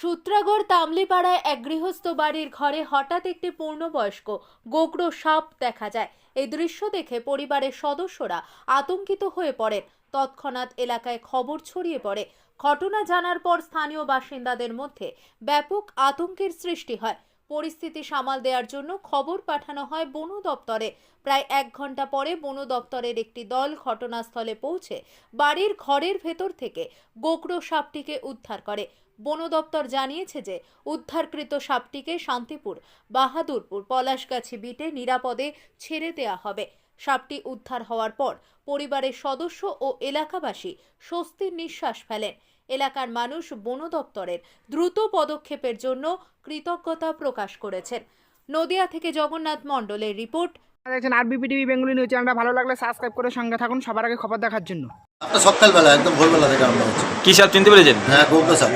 সূত্রাগড় তামলিপাড়ায় এক গৃহস্থ বাড়ির ঘরে হঠাৎ একটি পূর্ণবয়স্ক গোগ্র সাপ দেখা যায়। এই দৃশ্য দেখে পরিবারের সদস্যরা আতঙ্কিত হয়ে পড়েন। তৎক্ষণাৎ এলাকায় খবর ছড়িয়ে পড়ে। ঘটনা জানার পর স্থানীয় বাসিন্দাদের মধ্যে ব্যাপক আতঙ্কের সৃষ্টি হয়। পরিস্থিতি সামাল দেওয়ার জন্য খবর পাঠানো হয় বন দপ্তরে। প্রায় এক ঘণ্টা পরে বন দপ্তরের একটি দল ঘটনাস্থলে পৌঁছে বাড়ির ঘরের ভেতর থেকে গোকড়ো সাপটিকে উদ্ধার করে। বন দপ্তর জানিয়েছে যে, উদ্ধারকৃত সাপটিকে শান্তিপুর, বাহাদুরপুর, পলাশগাছি বিটে নিরাপদে ছেড়ে দেওয়া হবে। সাপটি উদ্ধার হওয়ার পর পরিবারের সদস্য ও এলাকাবাসী স্বস্তির নিঃশ্বাস ফেলেন। এলাকার মানুষ বন দপ্তরের দ্রুত পদক্ষেপের জন্য কৃতজ্ঞতা প্রকাশ করেছেন। নদিয়া থেকে জগন্নাথ মণ্ডলের রিপোর্ট। আপনারা দেখছেন আরবিপি টিভি বেঙ্গলি নিউজ চ্যানেলটা ভালো লাগলে সাবস্ক্রাইব করে সঙ্গে থাকুন। সবার আগে খবর দেখার জন্য। একটা সকালবেলা একদম ভোরবেলা থেকে আরম্ভ হচ্ছে। কি সাপ চিনতে পেরেছেন? হ্যাঁ গৌগ্র সাপ।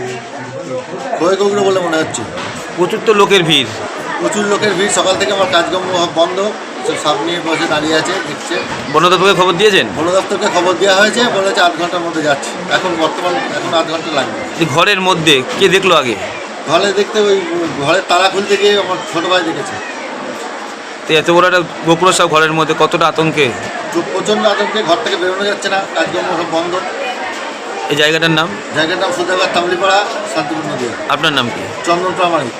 খয়ে গৌগ্র বলে মনে হচ্ছে। প্রচুর তো লোকের ভিড়। প্রচুর লোকের ভিড়। সকাল থেকে আমার কাজকর্ম বন্ধ। সব নিয়ে বসে দাঁড়িয়ে আছে দেখছে। বন দপ্তরকে খবর দিয়েছেন? বন দপ্তরকে খবর দেওয়া হয়েছে বলেছে আধ ঘণ্টার মধ্যে যাচ্ছে। এখন বর্তমান এখন আধ ঘণ্টা লাগবে। এই ঘরের মধ্যে কে দেখল আগে? ঘরে দেখতে ওই ঘরের তালা খুলতে গিয়ে আমার ছোটো ভাই দেখেছে। তো এত বড় একটা গোকুলো সাপ ঘরের মধ্যে কতটা আতঙ্কে? তো প্রচণ্ড আতঙ্কে ঘর থেকে বেরোনো যাচ্ছে না কাজকর্ম সব বন্ধ। এই জায়গাটার নাম? জায়গাটার নাম সুদাগার তামলিপাড়া শান্তিপূর্ণ দিয়ে আপনার নাম কি? চন্দন প্রামাণিক।